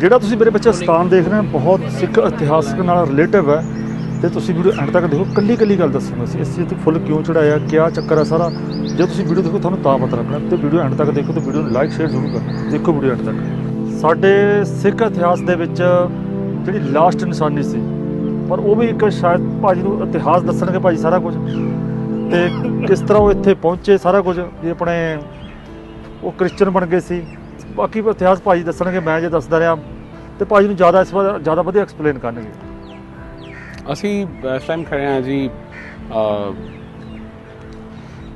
ਜਿਹੜਾ ਤੁਸੀਂ ਮੇਰੇ ਬੱਚੇ ਸਥਾਨ ਦੇਖ ਰਹੇ ਹੋ, ਬਹੁਤ ਸਿੱਖ ਇਤਿਹਾਸਕ ਨਾਲ ਰਿਲੇਟਿਵ ਹੈ। ਤੇ ਤੁਸੀਂ ਵੀਡੀਓ ਐਂਡ ਤੱਕ ਦੇਖੋ ਕੱਲੀ ਕੱਲੀ ਗੱਲ ਦੱਸਣਾ ਅਸੀਂ ਇਸ ਚੀਜ਼ ਤੇ ਫੁੱਲ ਕਿਉਂ ਚੜਾਇਆ, ਕਿਆ ਚੱਕਰ ਹੈ ਸਾਰਾ? ਜੇ ਤੁਸੀਂ ਵੀਡੀਓ ਦੇਖੋ, ਤੁਹਾਨੂੰ ਤਾਂ ਪਤਾ ਲੱਗਣਾ। ਤੇ ਵੀਡੀਓ ਐਂਡ ਤੱਕ ਦੇਖੋ ਤੇ ਵੀਡੀਓ ਨੂੰ ਲਾਈਕ ਸ਼ੇਅਰ ਜ਼ਰੂਰ ਕਰਨਾ। ਦੇਖੋ ਵੀਡੀਓ ਐਂਡ ਤੱਕ। ਸਾਡੇ ਸਿੱਖ ਇਤਿਹਾਸ ਦੇ ਵਿੱਚ ਜਿਹੜੀ ਲਾਸਟ ਨਿਸ਼ਾਨੀ ਸੀ, ਪਰ ਉਹ ਵੀ ਇੱਕ ਸ਼ਾਇਦ ਭਾਜੀ ਨੂੰ ਇਤਿਹਾਸ ਦੱਸਣਗੇ ਭਾਜੀ ਸਾਰਾ ਕੁਝ। ਤੇ ਕਿਸ ਤਰ੍ਹਾਂ ਉਹ ਇੱਥੇ ਪਹੁੰਚੇ ਸਾਰਾ ਕੁਝ, ਵੀ ਆਪਣੇ ਉਹ ਕ੍ਰਿਸਚੀਅਨ ਬਣ ਗਏ ਸੀ। ਬਾਕੀ ਇਤਿਹਾਸ ਭਾਜੀ ਦੱਸਣਗੇ ਮੈਂ ਜੇ ਦੱਸਦਾ ਰਿਹਾ ਤੇ ਭਾਜੀ ਨੂੰ ਜ਼ਿਆਦਾ ਇਸ ਵਾਰ ਜ਼ਿਆਦਾ ਵਧੀਆ ਐਕਸਪਲੇਨ ਕਰਨਗੇ। ਅਸੀਂ ਇਸ ਟਾਈਮ ਖੜੇ ਹਾਂ ਜੀ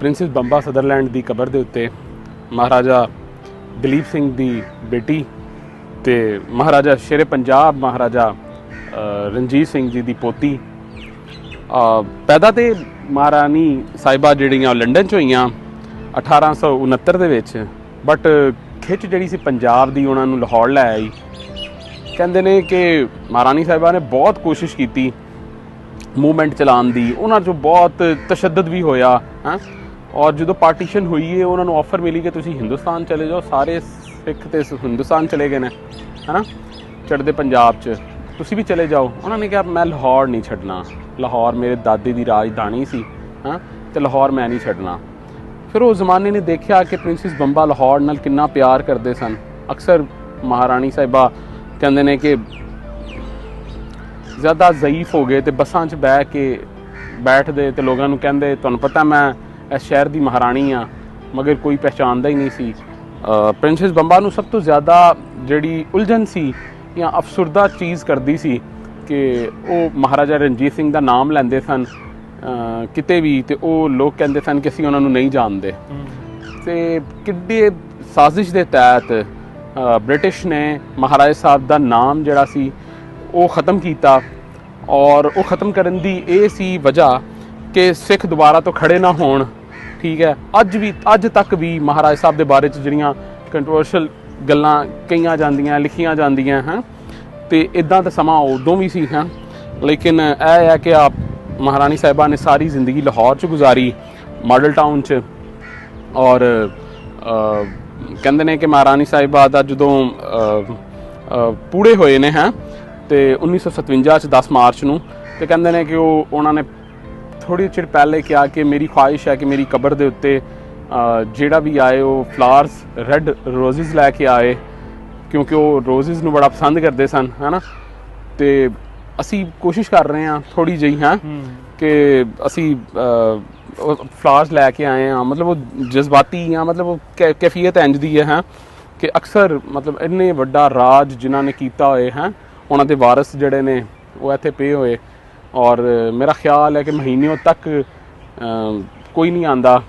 ਪ੍ਰਿੰਸੈਸ ਬੰਬਾ ਸਦਰਲੈਂਡ ਦੀ ਕਬਰ ਦੇ ਉੱਤੇ। ਮਹਾਰਾਜਾ ਦਲੀਪ ਸਿੰਘ ਦੀ ਬੇਟੀ ਤੇ ਮਹਾਰਾਜਾ ਸ਼ੇਰੇ ਪੰਜਾਬ ਮਹਾਰਾਜਾ ਅ, ਰਣਜੀਤ ਸਿੰਘ ਜੀ ਦੀ ਪੋਤੀ। ਅ, ਪੈਦਾ ਤੇ ਮਹਾਰਾਣੀ ਸਾਹਿਬਾ ਜਿਹੜੀਆਂ ਉਹ ਲੰਡਨ ਚ ਹੋਈਆਂ 1869 ਦੇ ਵਿੱਚ ਬਟ ਖਿੱਚ ਜਿਹੜੀ ਸੀ ਪੰਜਾਬ ਦੀ, ਉਹਨਾਂ ਨੂੰ ਲਾਹੌਰ ਲੈ ਆਈ। ਕਹਿੰਦੇ ਨੇ ਕਿ ਮਹਾਰਾਣੀ ਸਾਹਿਬਾ ਨੇ ਬਹੁਤ ਕੋਸ਼ਿਸ਼ ਕੀਤੀ ਮੂਵਮੈਂਟ ਚਲਾਉਣ ਦੀ। ਉਹਨਾਂ 'ਚੋਂ ਬਹੁਤ ਤਸ਼ੱਦਦ ਵੀ ਹੋਇਆ, ਹੈ। ਔਰ ਜਦੋਂ ਪਾਰਟੀਸ਼ਨ ਹੋਈ ਹੈ ਉਹਨਾਂ ਨੂੰ ਆਫਰ ਮਿਲੀ ਕਿ ਤੁਸੀਂ ਹਿੰਦੁਸਤਾਨ ਚਲੇ ਜਾਓ। ਸਾਰੇ ਸਿੱਖ ਤੇ ਹਿੰਦੁਸਤਾਨ ਚਲੇ ਗਏ ਨੇ, ਹੈਨਾ? ਚੜ੍ਹਦੇ ਪੰਜਾਬ 'ਚ। ਤੁਸੀਂ ਵੀ ਚਲੇ ਜਾਓ। ਉਹਨਾਂ ਨੇ ਕਿਹਾ, ਮੈਂ ਲਾਹੌਰ ਨਹੀਂ ਛੱਡਣਾ। ਲਾਹੌਰ ਮੇਰੇ ਦਾਦੇ ਦੀ ਰਾਜਧਾਨੀ ਸੀ, ਹਾਂ। ਤੇ ਲਾਹੌਰ ਮੈਂ ਨਹੀਂ ਛੱਡਣਾ। ਫਿਰ ਉਹ ਜ਼ਮਾਨੇ ਨੇ ਦੇਖਿਆ ਕਿ ਪ੍ਰਿੰਸੈਸ ਬੰਬਾ ਲਾਹੌਰ ਨਾਲ ਕਿੰਨਾ ਪਿਆਰ ਕਰਦੇ ਸਨ। ਅਕਸਰ ਮਹਾਰਾਣੀ ਸਾਹਿਬਾ ਕਹਿੰਦੇ ਨੇ ਕਿ ਜ਼ਿਆਦਾ ਜ਼ਈਫ ਹੋ ਗਏ ਤੇ ਬੱਸਾਂ 'ਚ ਬਹਿ ਕੇ ਬੈਠਦੇ ਤੇ ਲੋਕਾਂ ਨੂੰ ਕਹਿੰਦੇ ਤੁਹਾਨੂੰ ਪਤਾ ਮੈਂ ਇਸ ਸ਼ਹਿਰ ਦੀ ਮਹਾਰਾਣੀ ਆ ਮਗਰ ਕੋਈ ਪਹਿਚਾਣਦਾ ਹੀ ਨਹੀਂ ਸੀ। ਅ, ਪ੍ਰਿੰਸੈਸ ਬੰਬਾ ਨੂੰ ਸਭ ਤੋਂ ਜ਼ਿਆਦਾ ਜਿਹੜੀ ਉਲਝਣ ਸੀ ਜਾਂ ਅਫਸੁਰਦਾ ਚੀਜ਼ ਕਰਦੀ ਸੀ ਕਿ ਉਹ ਮਹਾਰਾਜਾ ਰਣਜੀਤ ਸਿੰਘ ਦਾ ਨਾਮ ਲੈਂਦੇ ਸਨ। ਕਿਤੇ ਵੀ ਤੇ ਉਹ ਲੋਕ ਕਹਿੰਦੇ ਸਨ ਕਿ ਅਸੀਂ ਉਹਨਾਂ ਨੂੰ ਨਹੀਂ ਜਾਣਦੇ। ਤੇ ਕਿੱਡੇ ਸਾਜ਼ਿਸ਼ ਦੇ ਤਹਿਤ ਬ੍ਰਿਟਿਸ਼ ਨੇ ਮਹਾਰਾਜਾ ਸਾਹਿਬ ਦਾ ਨਾਮ ਜਿਹੜਾ ਸੀ ਉਹ ਖਤਮ ਕੀਤਾ ਔਰ ਉਹ ਖਤਮ ਕਰਨ ਦੀ ਇਹ ਸੀ ਵਜ੍ਹਾ ਕਿ ਸਿੱਖ ਦੁਬਾਰਾ ਤੋਂ ਖੜੇ ਨਾ ਹੋਣ। ਠੀਕ ਹੈ ਅੱਜ ਵੀ ਅੱਜ ਤੱਕ ਵੀ ਮਹਾਰਾਜ ਸਾਹਿਬ ਦੇ ਬਾਰੇ ਚ ਜਿਹੜੀਆਂ ਕੰਟਰੋਵਰਸ਼ਲ ਗੱਲਾਂ ਕਹੀਆਂ ਜਾਂਦੀਆਂ ਲਿਖੀਆਂ ਜਾਂਦੀਆਂ ਹਨ ਤੇ ਇਦਾਂ ਦਾ ਸਮਾਂ ਉਦੋਂ ਵੀ ਸੀ ਹਾਂ। ਲੇਕਿਨ ਇਹ ਹੈ ਕਿ ਆਪ ਮਹਾਰਾਣੀ ਸਾਹਿਬਾ ਨੇ ਸਾਰੀ ਜ਼ਿੰਦਗੀ ਲਾਹੌਰ ਚ ਗੁਜ਼ਾਰੀ ਮਾਡਲ ਟਾਊਨ ਚ। ਔਰ ਕਹਿੰਦੇ ਨੇ ਕਿ ਮਹਾਰਾਣੀ ਸਾਹਿਬਾ ਦਾ ਜਦੋਂ ਅ, ਪੂਰੇ ਹੋਏ ਨੇ ਹੈ ਤੇ 1957 ਚ 10 ਮਾਰਚ ਨੂੰ ਤੇ ਕਹਿੰਦੇ ਨੇ ਕਿ ਉਹ ਉਹਨਾਂ ਨੇ ਥੋੜੀ ਚਿਰ ਪਹਿਲੇ ਕਿਹਾ ਕਿ ਮੇਰੀ ਖੁਆਇਸ਼ ਹੈ ਕਿ ਮੇਰੀ ਕਬਰ ਦੇ ਉੱਤੇ ਜਿਹੜਾ ਵੀ ਆਏ ਉਹ ਫਲਾਵਰਸ ਰੈੱਡ ਰੋਜ਼ਸ ਲੈ ਕੇ ਆਏ ਕਿਉਂਕਿ ਉਹ ਰੋਜ਼ਸ ਨੂੰ ਬੜਾ ਪਸੰਦ ਕਰਦੇ ਸਨ ਹੈਨਾ। ਤੇ ਅਸੀਂ ਕੋਸ਼ਿਸ਼ ਕਰ ਰਹੇ ਹਾਂ ਥੋੜੀ ਜਿਹੀ ਹਾਂ ਕਿ ਅਸੀਂ ਫਲਾਵਰਸ ਲੈ ਕੇ ਆਏ ਹਾਂ। ਮਤਲਬ ਉਹ ਜਜ਼ਬਾਤੀ ਆ ਮਤਲਬ ਉਹ ਕੈਫੀਅਤ ਇੰਜ ਦੀ ਹੈ ਹਾਂ ਕਿ ਅਕਸਰ ਮਤਲਬ ਇੰਨੇ ਵੱਡਾ ਰਾਜ ਜਿਨ੍ਹਾਂ ਨੇ ਕੀਤਾ ਹੋਏ ਹੈ ਉਹਨਾਂ ਦੇ ਵਾਰਿਸ ਜਿਹੜੇ ਨੇ ਉਹ ਇੱਥੇ ਪਏ ਹੋਏ। ਔਰ ਮੇਰਾ ਖਿਆਲ ਹੈ ਕਿ ਮਹੀਨਿਆਂ ਤੱਕ ਕੋਈ ਨਹੀਂ ਆਂਦਾ।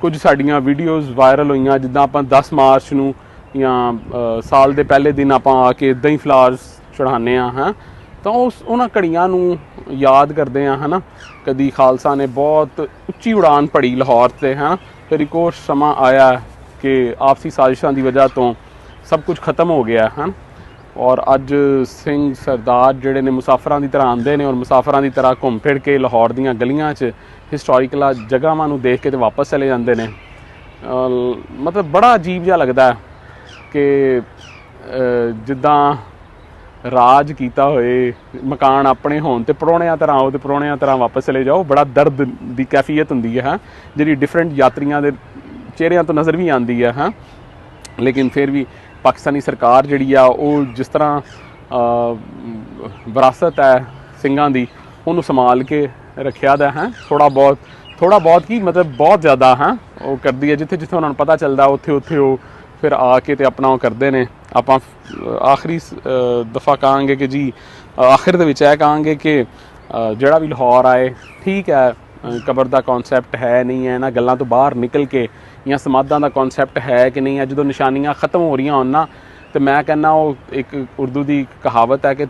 ਕੁਝ ਸਾਡੀਆਂ ਵੀਡੀਓਜ਼ ਵਾਇਰਲ ਹੋਈਆਂ ਜਿੱਦਾਂ ਆਪਾਂ 10 ਮਾਰਚ ਨੂੰ ਜਾਂ ਸਾਲ ਦੇ ਪਹਿਲੇ ਦਿਨ ਆਪਾਂ ਆ ਕੇ ਇਦਾਂ ਹੀ ਫਲਾਵਰਸ ਚੜਾਉਂਦੇ ਆ ਹਾਂ। ਤਾਂ ਉਸ ਉਹਨਾਂ ਘੜੀਆਂ ਨੂੰ ਯਾਦ ਕਰਦੇ ਆ ਹਨਾ? ਕਦੀ ਖਾਲਸਾ ਨੇ ਬਹੁਤ ਉੱਚੀ ਉਡਾਨ ਭੜੀ ਲਾਹੌਰ ਤੇ ਹਾਂ ਫਿਰ ਇੱਕ ਹੋਰ ਸਮਾਂ ਆਇਆ ਕਿ ਆਪਸੀ ਸਾਜ਼ਿਸ਼ਾਂ ਦੀ ਵਜ੍ਹਾ ਤੋਂ ਸਭ ਕੁਝ ਖਤਮ ਹੋ ਗਿਆ ਹੈ ਔਰ ਅੱਜ ਸਿੰਘ ਸਰਦਾਰ ਜਿਹੜੇ ਨੇ ਮੁਸਾਫਰਾਂ ਦੀ ਤਰ੍ਹਾਂ ਆਉਂਦੇ ਨੇ ਔਰ ਮੁਸਾਫਰਾਂ ਦੀ ਤਰ੍ਹਾਂ ਘੁੰਮ ਫਿਰ ਕੇ ਲਾਹੌਰ ਦੀਆਂ ਗਲੀਆਂ 'ਚ ਹਿਸਟੋਰੀਕਲ ਜਗ੍ਹਾਵਾਂ ਨੂੰ ਦੇਖ ਕੇ ਤੇ ਵਾਪਸ ਚਲੇ ਜਾਂਦੇ ਨੇ। ਮਤਲਬ ਬੜਾ ਅਜੀਬ ਜਿਹਾ ਲੱਗਦਾ ਕਿ ਜਿੱਦਾਂ ਰਾਜ ਕੀਤਾ ਹੋਏ, ਮਕਾਨ ਆਪਣੇ ਹੋਣ ਤੇ ਪਰੋਣਿਆਂ ਤਰ੍ਹਾਂ ਆਓ ਤੇ ਪਰੋਣਿਆਂ ਤਰ੍ਹਾਂ ਵਾਪਸ ਚਲੇ ਜਾਓ, ਬੜਾ ਦਰਦ ਦੀ ਕੈਫੀਅਤ ਹੁੰਦੀ ਹੈ, ਹਾਂ। ਜਿਹੜੀ ਡਿਫਰੈਂਟ ਯਾਤਰੀਆਂ ਦੇ ਚਿਹਰਿਆਂ ਤੋਂ ਨਜ਼ਰ ਵੀ ਆਉਂਦੀ ਹੈ, ਹਾਂ। ਲੇਕਿਨ ਫਿਰ ਵੀ ਪਾਕਿਸਤਾਨੀ ਸਰਕਾਰ ਜਿਹੜੀ ਆ, ਉਹ ਜਿਸ ਤਰ੍ਹਾਂ ਵਿਰਾਸਤ ਹੈ ਸਿੰਘਾਂ ਦੀ, ਉਹਨੂੰ ਸੰਭਾਲ ਕੇ ਰੱਖਿਆ ਦਾ, ਹੈ। ਥੋੜਾ ਬਹੁਤ ਥੋੜਾ ਬਹੁਤ ਕੀ, ਮਤਲਬ ਬਹੁਤ ਜ਼ਿਆਦਾ, ਹੈ। ਉਹ ਕਰਦੀ ਹੈ ਜਿੱਥੇ ਜਿੱਥੇ ਉਹਨਾਂ ਨੂੰ ਪਤਾ ਚੱਲਦਾ ਉੱਥੇ ਉੱਥੇ ਉਹ ਫਿਰ ਆ ਕੇ ਤੇ ਆਪਣਾ ਉਹ ਕਰਦੇ ਨੇ। ਆਪਾਂ ਆਖਰੀ ਦਫਾ ਕਹਾਂਗੇ ਕਿ ਜੀ ਆਖਿਰ ਦੇ ਵਿੱਚ ਇਹ ਕਹਾਂਗੇ ਕਿ ਜਿਹੜਾ ਵੀ ਲਾਹੌਰ ਆਏ, ਠੀਕ ਹੈ ਕਬਰ ਦਾ ਕਨਸੈਪਟ ਹੈ ਨਹੀਂ ਹੈ, ਇਹਨਾਂ ਗੱਲਾਂ ਤੋਂ ਬਾਹਰ ਨਿਕਲ ਕੇ ਜਾਂ ਸਮਾਧਾਂ ਦਾ ਕਨਸੈਪਟ ਹੈ ਕਿ ਨਹੀਂ ਹੈ, ਜਦੋਂ ਨਿਸ਼ਾਨੀਆਂ ਖਤਮ ਹੋ ਰਹੀਆਂ ਹੋਣ ਨਾ, ਤੇ ਮੈਂ ਕਹਿੰਦਾ ਉਹ ਇੱਕ ਉਰਦੂ ਦੀ ਕਹਾਵਤ ਹੈ ਕਿ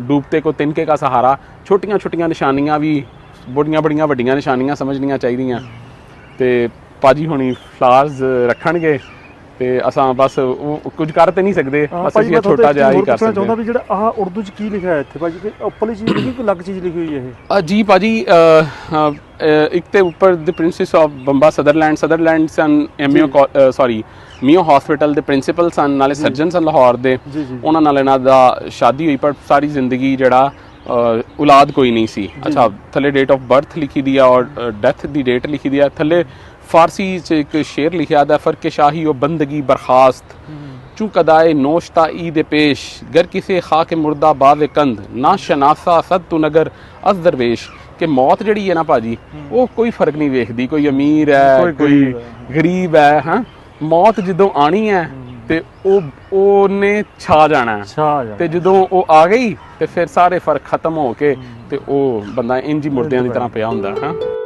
ਡੂਬਤੇ ਕੋ ਤਿਨਕੇ ਦਾ ਸਹਾਰਾ ਛੋਟੀਆਂ ਛੋਟੀਆਂ ਨਿਸ਼ਾਨੀਆਂ ਵੀ ਬੜੀਆਂ ਬੜੀਆਂ ਵੱਡੀਆਂ ਨਿਸ਼ਾਨੀਆਂ ਸਮਝਣੀਆਂ ਚਾਹੀਦੀਆਂ। ਤੇ ਪਾਜੀ ਹੁਣੀ ਫਲਾਰਸ ਰੱਖਣਗੇ। ਤੇ ਅਸਾਂ ਬਸ ਉਹ ਕੁਝ ਕਰ ਤੇ ਨਹੀਂ ਸਕਦੇ ਬਸ ਅਸੀਂ ਇਹ ਛੋਟਾ ਜਿਹਾ ਹੀ ਕਰ ਸਕਦੇ ਚਾਹੁੰਦਾ ਹਾਂ ਵੀ ਜਿਹੜਾ ਆਹ ਉਰਦੂ ਚ ਕੀ ਲਿਖਿਆ ਹੈ ਇੱਥੇ ਭਾਜੀ? ਕਿ ਉੱਪਰਲੀ ਚੀਜ਼ ਲਿਖੀ ਕੋਈ ਅਲੱਗ ਚੀਜ਼ ਲਿਖੀ ਹੋਈ ਹੈ ਇਹ? ਜੀ ਭਾਜੀ ਇੱਕ ਤੇ ਉੱਪਰ the princess of Bamba Sutherland Sutherland ਸਨ ਐਮਯੂ ਸੌਰੀ ਮੀਓ ਹਸਪੀਟਲ ਦੇ ਪ੍ਰਿੰਸੀਪਲ ਸਨ ਨਾਲੇ ਸਰਜਨ ਸਨ ਲਾਹੌਰ ਦੇ। ਉਹਨਾਂ ਨਾਲ ਇਹਨਾਂ ਦਾ ਸ਼ਾਦੀ ਹੋਈ ਪਰ ਸਾਰੀ ਜ਼ਿੰਦਗੀ ਜਿਹੜਾ ਔਲਾਦ ਕੋਈ ਨਹੀਂ ਸੀ। ਅੱਛਾ ਥੱਲੇ ਡੇਟ ਆਫ ਬਰਥ ਲਿਖੀ ਦੀ ਆ ਔਰ ਡੈਥ ਦੀ ਡੇਟ ਲਿਖੀ ਦੀ ਆ। ਥੱਲੇ ਫਾਰਸੀ ਚ ਇੱਕ ਸ਼ੇਰ ਲਿਖਿਆ ਦਾ ਫ਼ਰਕ ਸ਼ਾਹੀ ਉਹ ਬੰਦਗੀ ਬਰਖਾਸਤ। ਚੂ ਕਦਾਏ ਨੋਸ਼ਤਾ ਈਦ ਪੇਸ਼। गर ਕਿਸੇ ਖਾਕ ਮੁਰਦਾ ਬਾਵੇ ਕੰਦ ਨਾ ਸ਼ਨਾਸਾ ਸਦ ਤੂ ਨਗਰ ਅਸ ਦਰਵੇਸ਼ ਕਿ ਮੌਤ ਜਿਹੜੀ ਹੈ ਨਾ ਭਾਜੀ ਉਹ ਕੋਈ ਫ਼ਰਕ ਨਹੀਂ ਵੇਖਦੀ ਕੋਈ ਅਮੀਰ ਹੈ ਕੋਈ ਗਰੀਬ ਹੈ। ਹੈ ਮੌਤ ਜਦੋਂ ਆਣੀ ਹੈ ਤੇ ਉਹ ਉਹਨੇ ਛਾ ਜਾਣਾ ਤੇ ਜਦੋਂ ਉਹ ਆ ਗਈ ਤੇ ਫਿਰ ਸਾਰੇ ਫ਼ਰਕ ਖਤਮ ਹੋ ਕੇ ਤੇ ਉਹ ਬੰਦਾ ਇੰਜ ਹੀ ਮੁਰਦਿਆਂ ਦੀ ਤਰ੍ਹਾਂ ਪਿਆ ਹੁੰਦਾ ਹਾਂ